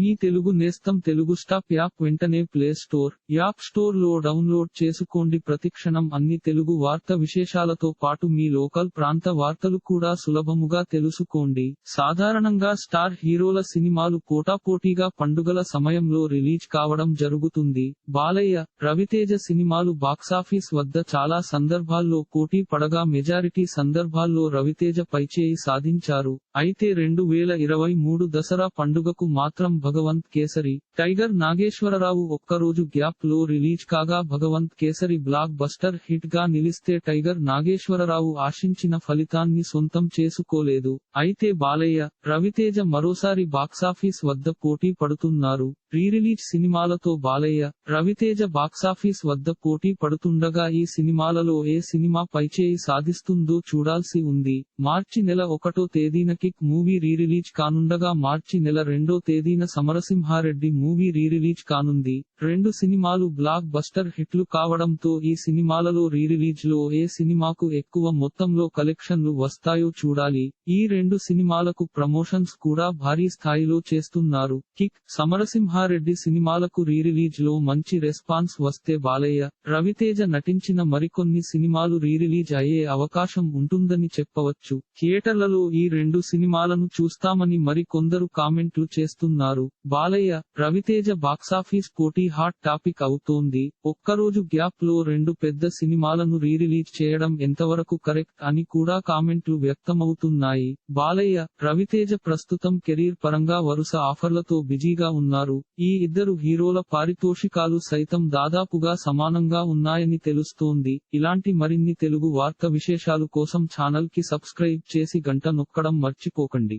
మీ తెలుగు నేస్తం Telugu stop app వెంటనే play store app స్టోర్లో డౌన్లోడ్ చేసుకోండి. ప్రతిక్షణం అన్ని తెలుగు వార్త విశేషాలతో పాటు మీ లోకల్ ప్రాంత వార్తలు కూడా సులభముగా తెలుసుకోండి. సాధారణంగా స్టార్ హీరోల సినిమాలు పోటాపోటీగా పండుగల సమయంలో రిలీజ్ కావడం జరుగుతుంది. బాలయ్య రవితేజ సినిమాలు బాక్సాఫీస్ వద్ద చాలా సందర్భాల్లో పోటీ పడగా మెజారిటీ సందర్భాల్లో రవితేజ పైచేయి సాధించారు. అయితే రెండు వేల ఇరవై మూడు దసరా పండుగకు మాత్రం భగవంత్ కేసరి టైగర్ నాగేశ్వరరావు ఒక్కరోజు గ్యాప్లో రిలీజ్ కాగా భగవంత్ కేసరి బ్లాక్ బస్టర్ హిట్గా నిలిస్తే టైగర్ నాగేశ్వరరావు ఆశించిన ఫలితాన్ని సొంతం చేసుకోలేదు. అయితే బాలయ్య రవితేజ మరోసారి బాక్సాఫీస్ వద్ద పోటీ పడుతున్నారు. రీరిలీజ్ సినిమాలతో బాలయ్య రవితేజ బాక్సాఫీస్ వద్ద పోటీ పడుతుండగా ఈ సినిమాలలో ఏ సినిమా పైచేయి సాధిస్తుందో చూడాల్సి ఉంది. మార్చి నెల ఒకటో తేదీన కిక్ మూవీ రీరిలీజ్ కానుండగా మార్చి నెల రెండో తేదీన సమరసింహారెడ్డి మూవీ రీరిలీజ్ కానుంది. రెండు సినిమాలు బ్లాక్ బస్టర్ హిట్లు కావడంతో ఈ సినిమాలలో రీరిలీజ్లో ఏ సినిమాకు ఎక్కువ మొత్తంలో కలెక్షన్లు వస్తాయో చూడాలి. ఈ రెండు సినిమాలకు ప్రమోషన్స్ కూడా భారీ స్థాయిలో చేస్తున్నారు. కిక్ సమరసింహారెడ్డి సినిమాలకు రీరిలీజ్లో మంచి రెస్పాన్స్ వస్తే బాలయ్య రవితేజ నటించిన మరికొన్ని సినిమాలు రీరిలీజ్ అయ్యే అవకాశం ఉంటుందని చెప్పవచ్చు. థియేటర్లలో ఈ రెండు సినిమాలను చూస్తామని మరి కొందరు కామెంట్లు చేస్తున్నారు. బాలయ్య రవితేజ బాక్సాఫీస్ పోటీ హాట్ టాపిక్ అవుతోంది. ఒక్కరోజు గ్యాప్లో రెండు పెద్ద సినిమాలను రీరిలీజ్ చేయడం ఎంతవరకు కరెక్ట్ అని కూడా కామెంట్లు వ్యక్తమవుతున్నాయి. బాలయ్య రవితేజ ప్రస్తుతం కెరీర్ పరంగా వరుస ఆఫర్లతో బిజీగా ఉన్నారు. ఈ ఇద్దరు హీరోల పారితోషికాలు సైతం దాదాపుగా సమానంగా ఉన్నాయని తెలుస్తోంది. ఇలాంటి మరిన్ని తెలుగు వార్త విశేషాలు కోసం ఛానల్కి సబ్స్క్రైబ్ చేసి గంట నొక్కడం మర్చిపోకండి.